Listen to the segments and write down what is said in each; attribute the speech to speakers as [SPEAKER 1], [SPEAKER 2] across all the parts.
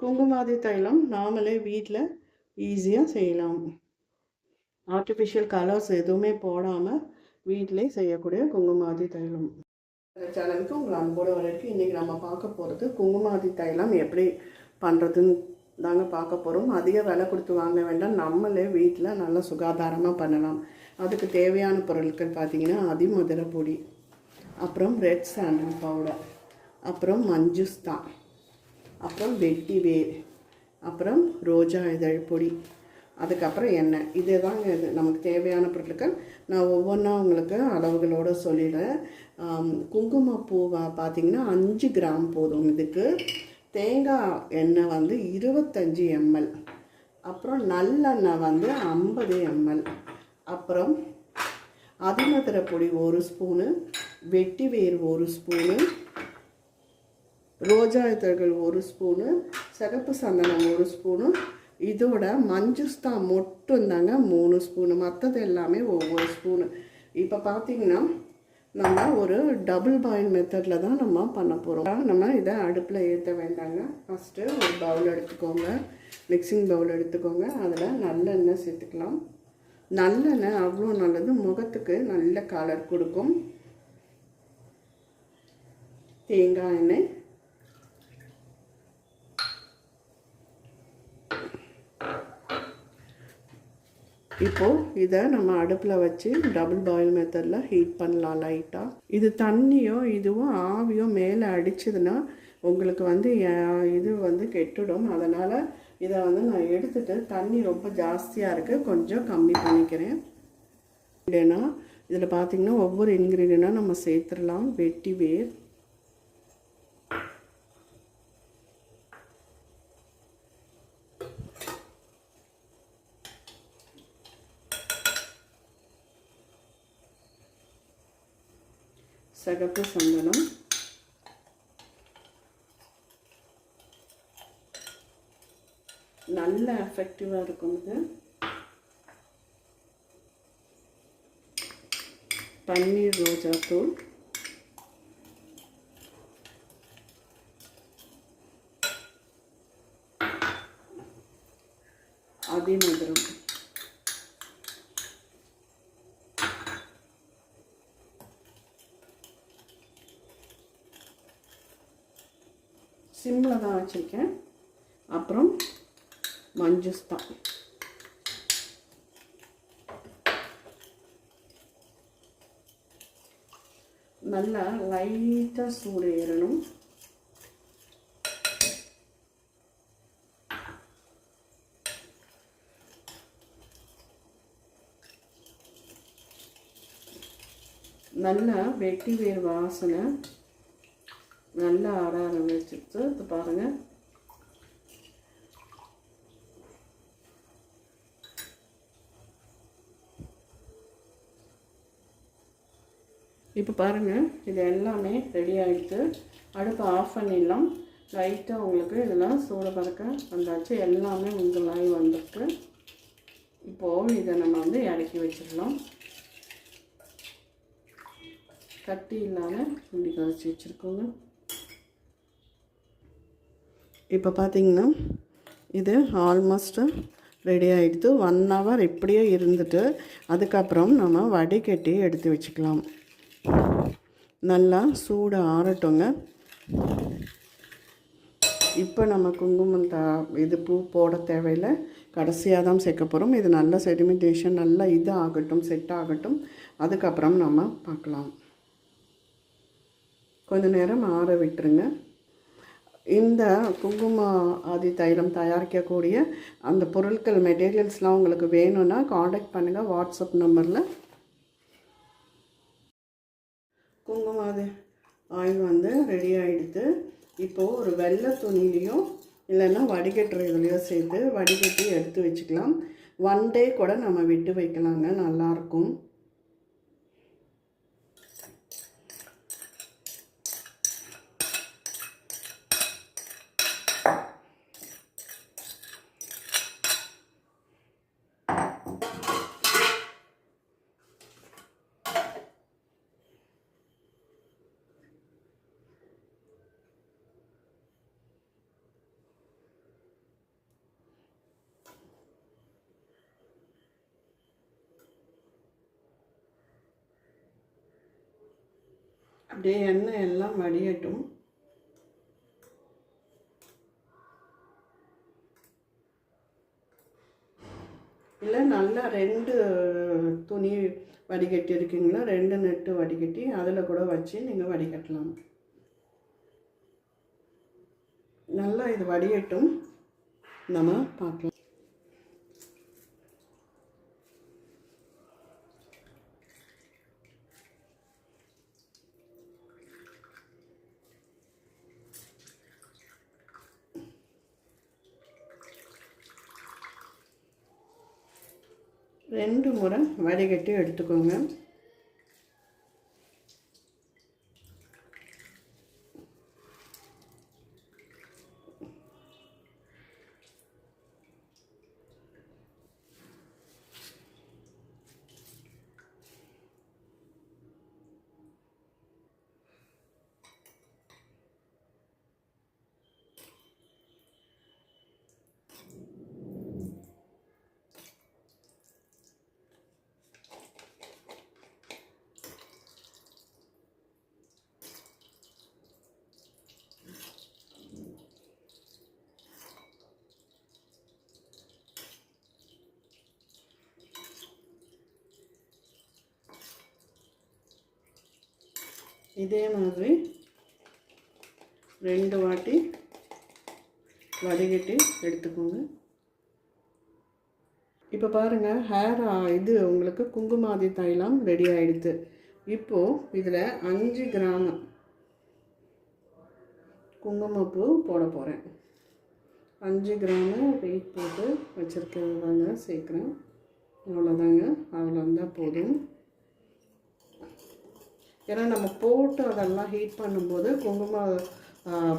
[SPEAKER 1] குங்குமாதி தைலம் நாமளே வீட்டில் ஈஸியாக செய்யலாம். ஆர்டிஃபிஷியல் கலர்ஸ் எதுவுமே போடாமல் வீட்டிலே செய்யக்கூடிய குங்குமாதி தைலம் சேனலுக்கு உங்கள் அன்போடு வரைக்கும் இன்றைக்கி நம்ம பார்க்க போகிறது குங்குமாதி தைலம் எப்படி பண்ணுறதுன்னு தாங்க பார்க்க போகிறோம் அதிக விலை கொடுத்து வாங்க வேண்டாம். நம்மளே வீட்டில் நல்லா சுகாதாரமாக பண்ணலாம். அதுக்கு தேவையான பொருட்கள் பார்த்திங்கன்னா அதிமதுரை பொடி அப்புறம் ரெட் சாண்டல் பவுடர் அப்புறம் மஞ்சுஸ்தான் அப்புறம் வெட்டி வேர் அப்புறம் ரோஜா இதழ் பொடி அதுக்கப்புறம் எண்ணெய். இது தாங்க இது. நமக்கு தேவையான பொருட்கள். நான் ஒவ்வொன்றா உங்களுக்கு அளவுகளோடு சொல்லிடுறேன். ஆம், குங்குமப்பூவை பார்த்திங்கன்னா அஞ்சு கிராம் போதும். இதுக்கு தேங்காய் எண்ணெய் வந்து இருபத்தஞ்சி எம்எல். அப்புறம் நல்லெண்ணெய் வந்து ஐம்பது எம்எல். அப்புறம் அதிமதுரை பொடி ஒரு ஸ்பூனு வெட்டி வேர் ஒரு ஸ்பூனு ரோஜா இதழ்கள் ஒரு ஸ்பூனு சிகப்பு சந்தனம் ஒரு ஸ்பூனு இதோட மஞ்சுஸ்தா மட்டும்தாங்க மூணு ஸ்பூனு. மற்றது எல்லாமே ஒவ்வொரு ஸ்பூனு. இப்போ பார்த்தீங்கன்னா நம்ம ஒரு டபுள் பாயில் மெத்தடில் தான் நம்ம பண்ண போகிறோம் நம்ம இதை அடுப்பில் ஏற்ற வேண்டாங்க. ஃபஸ்ட்டு ஒரு பவுல் எடுத்துக்கோங்க. மிக்சிங் பவுல் எடுத்துக்கோங்க. அதில் நல்லெண்ணெய் சேர்த்துக்கலாம். நல்லெண்ணெய் அவ்வளோ நல்லது. முகத்துக்கு நல்ல கலர் கொடுக்கும். தேங்காய் எண்ணெய். இப்போது இதை நம்ம அடுப்பில் வச்சு டபுள் பாயில் மெத்தடில் ஹீட் பண்ணலாம் லைட்டாக இது தண்ணியோ இதுவும் ஆவியோ மேலே அடிச்சதுன்னா உங்களுக்கு வந்து இது வந்து கெட்டுடும். அதனால் இதை வந்து நான் எடுத்துகிட்டு தண்ணி ரொம்ப ஜாஸ்தியாக இருக்குது கொஞ்சம் கம்மி பண்ணிக்கிறேன். இல்லைன்னா இதில் பார்த்திங்கன்னா ஒவ்வொரு இன்க்ரீடியண்ட்டாக நம்ம சேர்த்துடலாம். வெட்டி வேர். சகப்பு சந்தனம் நல்ல எஃபெக்டிவாக இருக்கும் இது. பன்னீர் ரோஜா தூள். அதிமதுரம். சிம்மில் தான் வச்சுருக்கேன். அப்புறம் மஞ்சூஸ் தான் நல்லா லைட்டாக சூடு ஏறணும். நல்லா வெட்டி வேர் வாசனை நல்லா ஆட ஆரம்பிச்சிருச்சு இது பாருங்கள் இப்போ பாருங்கள் இது எல்லாமே ரெடி ஆகிடுது அடுப்பு ஆஃப் பண்ணிடலாம். லைட்டாக உங்களுக்கு இதெல்லாம் சூடு பறக்க வந்தாச்சு. எல்லாமே உங்களாகி வந்துருக்கு. இப்போது இதை நம்ம வந்து இறக்கி வச்சிடலாம். கட்டி இல்லாமல் இப்படி கழிச்சு வச்சுருக்கோங்க. இப்போ பார்த்தீங்கன்னா இது ஆல்மோஸ்ட்டு ரெடி ஆகிடுது ஒன் ஹவர் இப்படியே இருந்துட்டு அதுக்கப்புறம் நம்ம வடிகட்டி எடுத்து வச்சுக்கலாம். நல்லா சூடு ஆறட்டுங்க. இப்போ நம்ம குங்குமம் த இது பூ போட தேவையில்லை. கடைசியாக தான் சேர்க்க போகிறோம் இது நல்ல செடிமெண்டேஷன் நல்லா இது ஆகட்டும் செட் ஆகட்டும். அதுக்கப்புறம் நம்ம பார்க்கலாம். கொஞ்சம் நேரம் ஆற விட்டுருங்க. இந்த குங்கும ஆதி தைலம் தயாரிக்கக்கூடிய அந்த பொருட்கள் மெட்டீரியல்ஸ்லாம் உங்களுக்கு வேணும்னா காண்டாக்ட் பண்ணுங்கள் வாட்ஸ்அப் நம்பரில் குங்குமாதி ஆயில் வந்து ரெடி ஆகிடுது இப்போது ஒரு வெள்ளை துணிலையும் இல்லைன்னா வடிகட்டுற இதுலையோ சேர்த்து வடிகட்டி எடுத்து வச்சுக்கலாம். ஒன் டே கூட நம்ம விட்டு வைக்கலாங்க நல்லாயிருக்கும் அப்படியே எண்ணெய் எல்லாம் வடியட்டும். இல்லை நல்லா ரெண்டு துணி வடிகட்டி இருக்கீங்களா ரெண்டு நெட்டு வடிகட்டி அதில் கூட வச்சு நீங்கள் வடிகட்டலாம். நல்லா இது வடியட்டும். நம்ம பார்க்கலாம். ரெண்டு முறை வடிகட்டி எடுத்துக்கோங்க. இதே மாதிரி ரெண்டு வாட்டி வடிகட்டி எடுத்துக்கோங்க. இப்போ பாருங்கள் ஹேர் இது உங்களுக்கு குங்குமாதி தைலம் ரெடி ஆகிடுது இப்போது இதில் அஞ்சு கிராம் குங்குமப்பூ போட போகிறேன் அஞ்சு கிராமு வெயிட் போட்டு வச்சுருக்கிறதாங்க சேர்க்குறேன். அவ்வளோதாங்க. அவ்வளோ இருந்தால் போதும். ஏன்னா நம்ம போட்டு அதெல்லாம் ஹீட் பண்ணும்போது குங்கும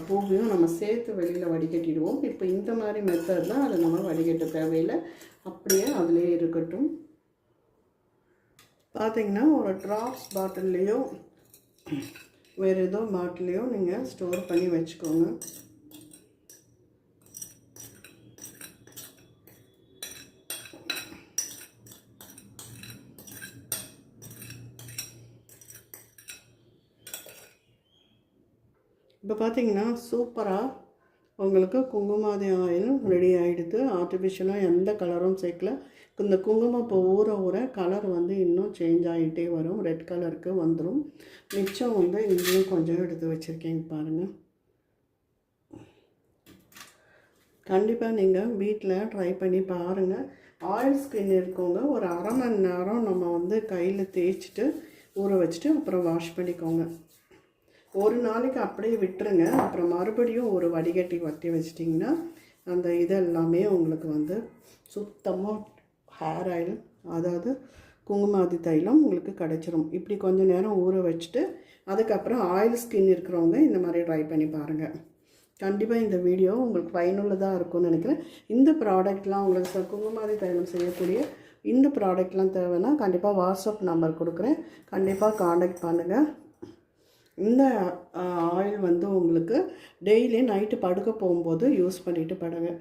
[SPEAKER 1] பூவையும் நம்ம சேர்த்து வெளியில் வடிகட்டிடுவோம். இப்போ இந்த மாதிரி மெத்தட் தான் அதை நம்ம வடிகட்ட தேவையில்லை. அப்படியே அதிலே இருக்கட்டும். பார்த்தீங்கன்னா ஒரு ட்ராப்ஸ் பாட்டில்லையோ வேறு ஏதோ பாட்டிலையோ நீங்கள் ஸ்டோர் பண்ணி வச்சுக்கோங்க. இப்போ பார்த்தீங்கன்னா சூப்பராக உங்களுக்கு குங்குமாதி ஆயிலும் ரெடி ஆகிடுது ஆர்டிஃபிஷியலாக எந்த கலரும் சேர்க்கல. இந்த குங்குமம் இப்போ ஊற ஊற கலர் வந்து இன்னும் சேஞ்ச் ஆகிட்டே வரும். ரெட் கலருக்கு வந்துடும் மிச்சம் வந்து இங்கேயும் கொஞ்சம் எடுத்து வச்சுருக்கேங்க பாருங்கள் கண்டிப்பாக நீங்கள் வீட்டில் ட்ரை பண்ணி பாருங்கள் ஆயில் ஸ்கின் இருக்கவங்க ஒரு அரை மணி நேரம் நம்ம வந்து கையில் தேய்ச்சிட்டு ஊற வச்சுட்டு அப்புறம் வாஷ் பண்ணிக்கோங்க. ஒரு நாளைக்கு அப்படியே விட்டுருங்க. அப்புறம் மறுபடியும் ஒரு வடிகட்டி வட்டி வச்சிட்டிங்கன்னா அந்த இதெல்லாமே உங்களுக்கு வந்து சுத்தமாக ஹேர் ஆயில் அதாவது குங்குமாதி தைலம் உங்களுக்கு கிடச்சிரும். இப்படி கொஞ்சம் நேரம் ஊற வச்சுட்டு அதுக்கப்புறம் ஆயில் ஸ்கின் இருக்கிறவங்க இந்த மாதிரி ட்ரை பண்ணி பாருங்கள் கண்டிப்பாக இந்த வீடியோ உங்களுக்கு பயனுள்ளதாக இருக்கும்னு நினைக்கிறேன். இந்த ப்ராடக்ட்லாம் உங்களுக்கு குங்குமாதி தைலம் செய்யக்கூடிய இந்த ப்ராடக்ட்லாம் தேவைன்னா கண்டிப்பாக வாட்ஸ்அப் நம்பர் கொடுக்குறேன். கண்டிப்பாக காண்டாக்ட் பண்ணுங்கள் இந்த ஆயில் வந்து உங்களுக்கு டெய்லி நைட்டு படுக்க போகும்போது யூஸ் பண்ணிவிட்டு படுங்க.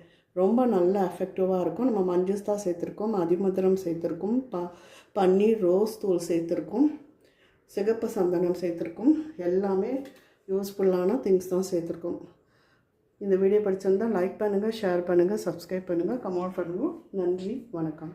[SPEAKER 1] ரொம்ப நல்ல எஃபெக்டிவாக இருக்கும். நம்ம மஞ்சஸ்தா சேர்த்துருக்கோம் அதிமதுரம் சேர்த்துருக்கோம் ப பன்னீர் ரோஸ் தூள் சேர்த்துருக்கோம் சிகப்பு சந்தனம் சேர்த்துருக்கோம். எல்லாமே யூஸ்ஃபுல்லான திங்ஸ் தான் சேர்த்துருக்கோம். இந்த வீடியோ படிச்சிருந்தால் லைக் பண்ணுங்கள் ஷேர் பண்ணுங்கள் சப்ஸ்கிரைப் பண்ணுங்கள் கமெண்ட் பண்ணுங்கள் நன்றி வணக்கம்.